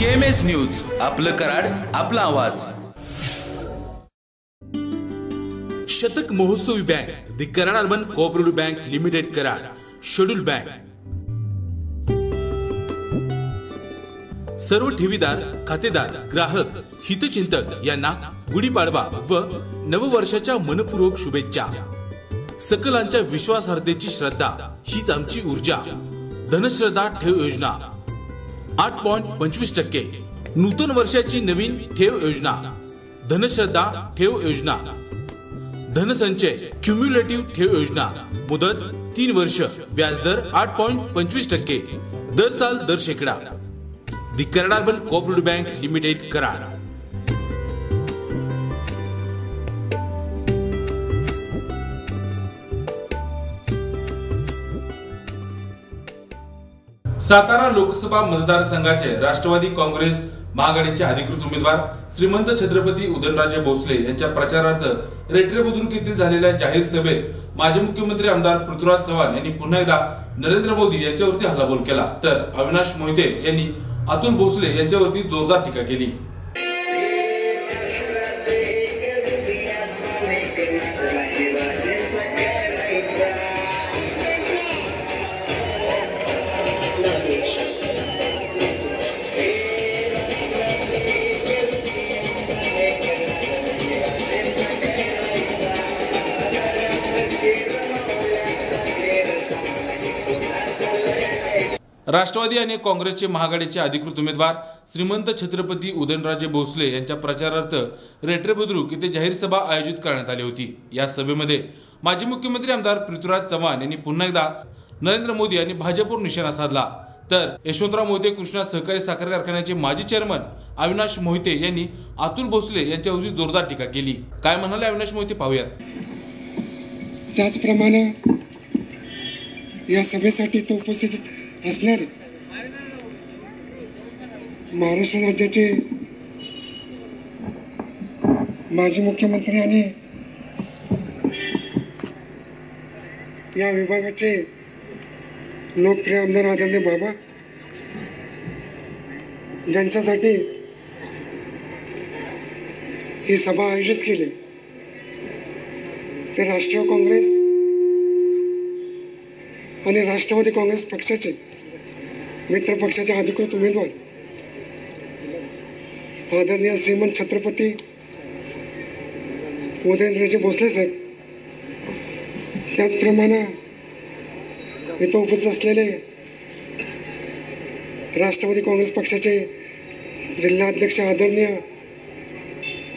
KMS news. आपलं कराड आपला आवाज. शतक महोत्सवी bank the Karad urban cooperative bank limited Karad schedule bank. सर्व ठेवीदार खातेदार ग्राहक हितचिंतक यांना गुढीपाडवा व नववर्षाच्या मनपूर्वक शुभेच्छा. सकलांच्या विश्वासार्हतेची श्रद्धा हीच आमची ऊर्जा. धनश्रद्धा ठेव योजना. आठ पॉइंट पंचवीस टक्के. नूतन वर्षाची नवीन ठेव योजना. धनश्रद्धा ठेव योजना. धनसंचय क्युम्युलेटिव्ह ठेव योजना. मुदत तीन वर्ष. व्याजदर आठ पॉइंट पंचवीस टक्के. दर साल दर शेकडा. The Karad urban cooperative bank limited करार. सातारा लोकसभा मतदारसंघाचे राष्ट्रवादी काँग्रेस महाआघाडीचे अधिकृत उमेदवार श्रीमंत छत्रपती उदयनराजे भोसले यांच्या प्रचारार्थ रेटरे बुद्रुक येथील झालेल्या जाहीर सभेत माजी मुख्यमंत्री आमदार पृथ्वीराज चव्हाण यांनी पुन्हा एकदा नरेंद्र मोदी यांच्यावरती हल्लाबोल केला. तर अविनाश मोहिते यांनी अतुल भोसले यांच्यावरती जोरदार टीका केली. राष्ट्रवादी आणि काँग्रेसचे महाआघाडीचे अधिकृत उमेदवार श्रीमंत छत्रपती उदयनराजे भोसले यांच्या प्रचारार्थ रेटरे बुद्रुक येथे जाहीर सभा आयोजित करण्यात आली होती. या सभेमध्ये माजी मुख्यमंत्री आमदार पृथ्वीराज चव्हाण यांनी पुन्हा एकदा नरेंद्र मोदी यांनी भाजपवर निशाणा साधला. तर यशवंतराव मोहिते कृष्णा सहकारी साखर कारखान्याचे माजी चेअरमन अविनाश मोहिते यांनी अतुल भोसले यांच्यावरती जोरदार टीका केली. काय म्हणाले अविनाश मोहिते पाहूयात. त्याचप्रमाणे या सभेसाठी तो उपस्थित असणार? महाराष्ट्र राज्याचे माजी मुख्यमंत्री आणि या विभागाचे लोकप्रिय आमदार आदरणीय बाबा ज्यांच्यासाठी ही सभा आयोजित केली. ते राष्ट्रीय काँग्रेस आणि राष्ट्रवादी काँग्रेस पक्षाचे मित्र पक्षाचे अधिकृत उमेदवार. आदरणीय श्रीमंत छत्रपती उदयनराजे भोसले साहेब. त्याचप्रमाणे इथं उपस्थित असलेले राष्ट्रवादी काँग्रेस पक्षाचे जिल्हाध्यक्ष आदरणीय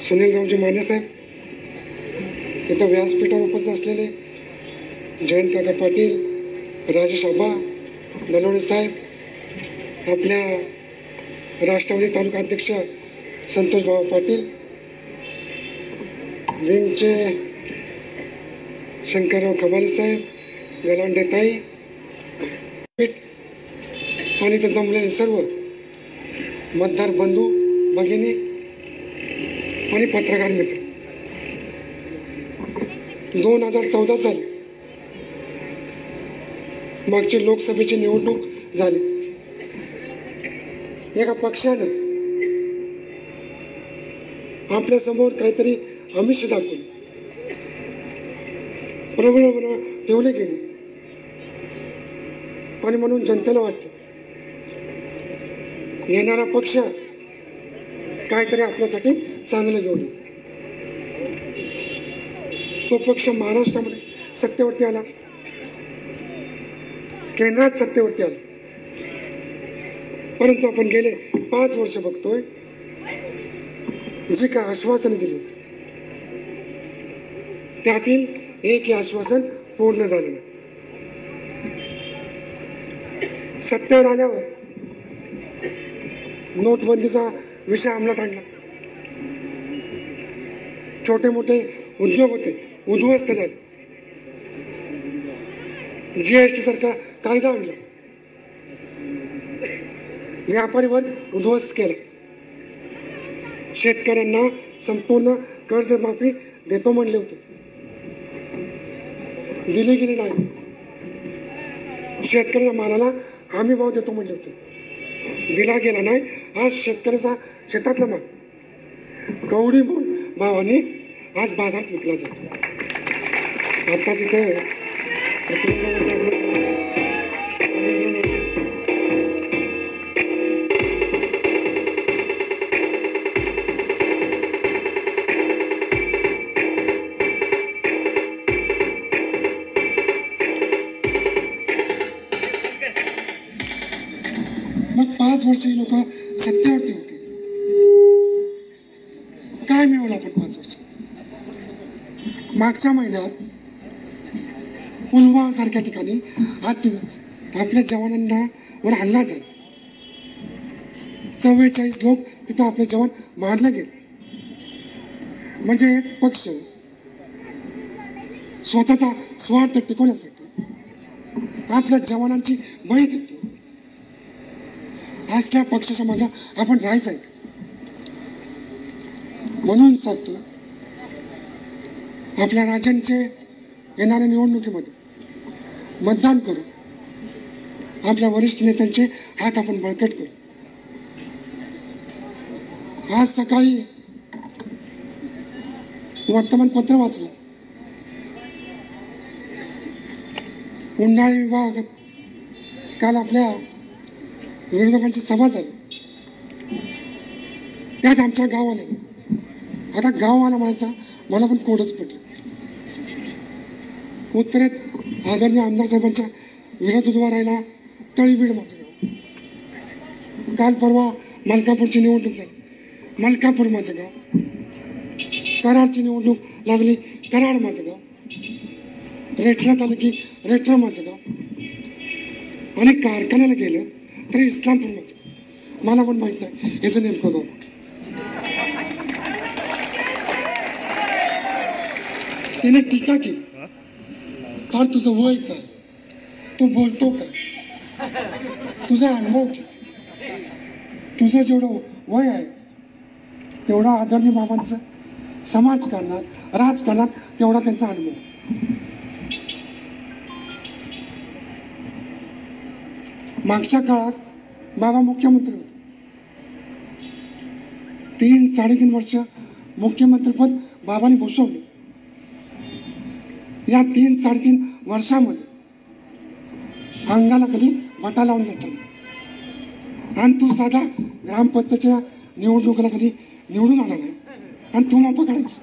सुनीलरावजी माने साहेब. इथं व्यासपीठावर उपस्थित असलेले जयंत काका पाटील राजेश आबा दलोडे साहेब आपल्या राष्ट्रवादी तालुका अध्यक्ष संतोष पाटील विंगचे शंकरराव खबाले साहेब गलांडे ताई आणि इथं जमलेले सर्व मतदार बंधू भगिनी आणि पत्रकार मित्र. दोन हजार चौदा साली मागची लोकसभेची निवडणूक झाली. एका पक्षानं आपल्यासमोर काहीतरी आमिष दाखवून प्रबळ ठेवली गेले. आणि म्हणून जनतेला वाटतं येणारा पक्ष काहीतरी आपल्यासाठी चांगलं घेऊन तो पक्ष महाराष्ट्रामध्ये सत्तेवरती आला. केंद्रात सत्तेवरती आला. परंतु आपण गेले पाच वर्ष बघतोय. जी काय आश्वासन दिली. त्यातील एक आश्वासन पूर्ण झालं नाही. सत्तेवर आल्यावर नोटबंदीचा विषय अंमलात आणला. छोटे मोठे उद्योग होते उद्ध्वस्त झाले. जीएसटी सारखा कायदा आणला. व्यापारी वर्ग उद्ध्वस्त केला. शेतकऱ्यांना संपूर्ण कर्जमाफी देतो म्हणले होते. दिली गेली नाही. शेतकऱ्याच्या मालाला हमी भाव देतो म्हणले होते. दिला गेला नाही आज शेतकऱ्याचा शेतातला माल. कवडी म्हणून भावाने आज बाजारात विकला जातो. आता तिथे मग लोक सत्तेवरती होती. काय मिळवलं आपण पाच वर्ष? मागच्या महिन्यात पुलवामा सारख्या ठिकाणी आज आपल्या जवानांना वर हल्ला झाला. चव्वेचाळीस लोक तिथं आपले जवान मारले गेले. म्हणजे एक पक्ष स्वतःचा स्वार्थ टिकवण्यासाठी आपल्या जवानांची बळी देतो असल्या पक्षाच्या मागे आपण राहायचं आहे म्हणून सांगतो आपल्या राज्यांचे येणाऱ्या निवडणुकीमध्ये मतदान करू आपल्या वरिष्ठ नेत्यांचे हात आपण बळकट करू. आज सकाळी वर्तमानपत्र वाचलं. उन्हाळी विभागात काल आपल्या विरोधकांची सभा झाली. त्यात आमच्या गावाला आता गाववाला म्हणायचा मला पण कोडच पटली उत्तरेत आदरणीय आमदार साहेबांच्या विरोधात उभा राहिला तळीबीड माझं गाव. काल परवा मलकापूरची निवडणूक झाली. मलकापूर माझं गाव. कराडची निवडणूक लागली कराड माझं गाव. रेठरात तालुकी रेठरा माझं गाव. आणि कारखान्याला गेलं तरी इस्लामपूर माझं मला पण माहीत नाही. याचं नेमकं गाव त्याने टीका केली. फार तुझं वय काय? तू बोलतो काय तुझा अनुभव किती? तुझं जेवढं वय आहे तेवढा आदरणीय बाबांचं समाजकारणात राजकारणात तेवढा त्यांचा अनुभव. मागच्या काळात बाबा मुख्यमंत्री होते. तीन साडेतीन वर्ष मुख्यमंत्रीपद बाबाने भूषवलं. या तीन साडेतीन वर्षामध्ये अंगाला कधी वाटा लावून घेतला आणि तू साधा ग्रामपंचायतच्या निवडणुकीला कधी निवडून आला नाही. आणि तू मग पकडायची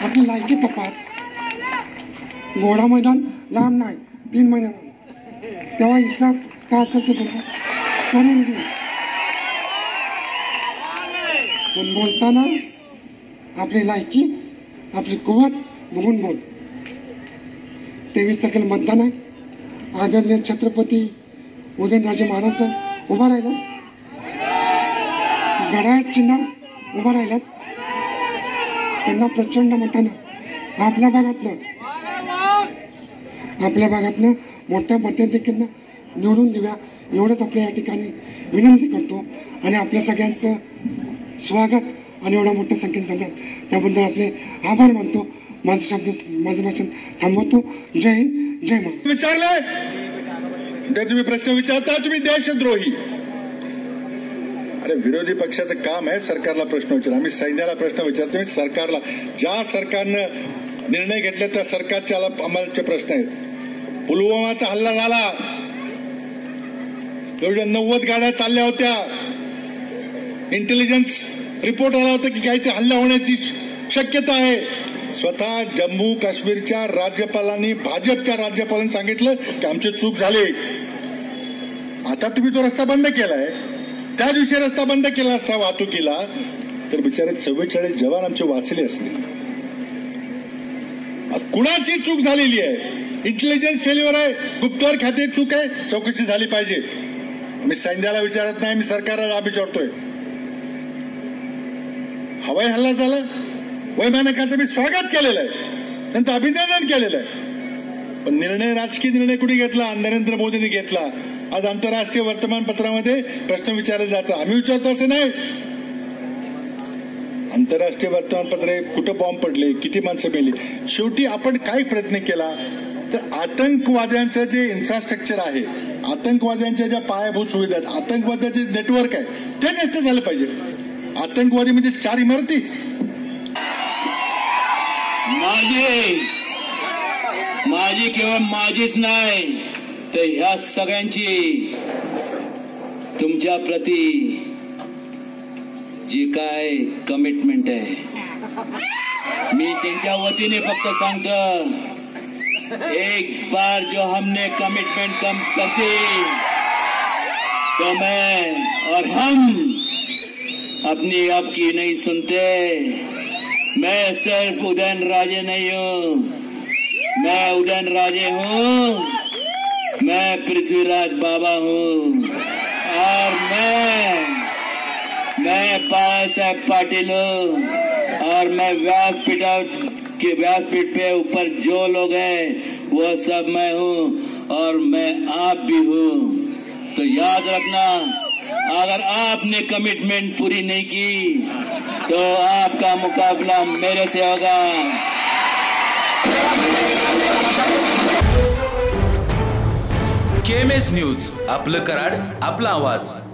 आपली लायकी तपास. घोडा मैदान लांब नाही. तीन महिन्याला तेव्हा हिसाब काय असेल ते बघा. करेल पण बोलताना आपली लायकी आपली कुवत बघून बोल. तेवीस तारखेला मतदान आहे. आदरणीय छत्रपती उदयनराजे महाराज साहेब उभा राहिला. घड्याळ चिन्ह उभा राहिल्यात. त्यांना प्रचंड मतानं आपल्या भागातनं आपल्या भागातनं मोठ्या मताधिक्यांना निवडून देऊया. एवढंच आपल्या या ठिकाणी विनंती करतो. आणि आपल्या सगळ्यांचं स्वागत आणि एवढ्या मोठ्या संख्येने जमणार त्याबद्दल आपले आभार मानतो. माझं शब्द माझं भाषण थांबवतो. जय हिंद जय महाराष्ट्र. विचारलंय? ते तुम्ही प्रश्न विचारता तुम्ही देशद्रोही. अरे विरोधी पक्षाचं काम आहे सरकारला प्रश्न विचार आम्ही सैन्याला प्रश्न विचारतो सरकारला ज्या सरकारनं निर्णय घेतले त्या सरकारच्या आम्हाला प्रश्न आहेत. पुलवामाचा हल्ला झाला. जवळजवळ नव्वद गाड्या चालल्या होत्या. इंटेलिजन्स रिपोर्ट आला होता की काही ते हल्ला होण्याची शक्यता आहे. स्वतः जम्मू काश्मीरच्या राज्यपालांनी भाजपच्या राज्यपालांनी सांगितलं की आमची चूक झाली. आता तुम्ही तो रस्ता बंद केलाय त्या दिवशी रस्ता बंद केला असता वाहतुकीला तर बिचारे चव्वेचाळीस जवान आमचे वाचले असते कुणाची चूक झालेली आहे? इंटेलिजन्स फेल्युअर आहे. गुप्तवार खाते चूक आहे. चौकशी झाली पाहिजे. मी सैन्याला विचारत नाही मी सरकारला विचारतोय हवाई हल्ला झाला. वैमानिकाचं मी स्वागत केलेलं आहे. त्यांचं अभिनंदन केलेलं आहे. पण निर्णय राजकीय निर्णय कुठे घेतला? नरेंद्र मोदींनी घेतला. आज आंतरराष्ट्रीय वर्तमानपत्रामध्ये प्रश्न विचारले जातात. आम्ही विचारतो असं नाही. आंतरराष्ट्रीय वर्तमानपत्रे कुठं बॉम्ब पडले? किती माणसं मेली? शेवटी आपण काय प्रयत्न केला? आतंकवाद्यांचं जे इन्फ्रास्ट्रक्चर आहे आतंकवाद्यांच्या ज्या पायाभूत सुविधा आहेत आतंकवाद्याचे नेटवर्क आहे ते नष्ट झालं पाहिजे. आतंकवादी म्हणजे चार इमारती. माझी माझी केवळ माझीच नाही तर ह्या सगळ्यांची तुमच्या प्रती जी काय कमिटमेंट आहे. मी त्यांच्या वतीने फक्त सांगतो एक बार जो हमने कमिटमेंट कम कर दी तो मैं और हम अपनी आपकी नहीं सुनते। मैं सिर्फ़ उदयन राजे नहीं हूँ, मैं उदयन राजे हूँ, मैं पृथ्वीराज बाबा हूँ। और मैं मैं बाबा साहेब पाटिल हूँ, और मैं व्यास व्यासपीठ के व्यासपीठ पे ऊपर जो लोग हैं, वो सब मैं हूँ और मैं आप भी हूँ। तो याद रखना, अगर आपने कमिटमेंट पूरी नहीं की तो आपका मुकाबला मेरे से होगा। केएमएस न्यूज़ आपलं कराड, आपला आवाज़.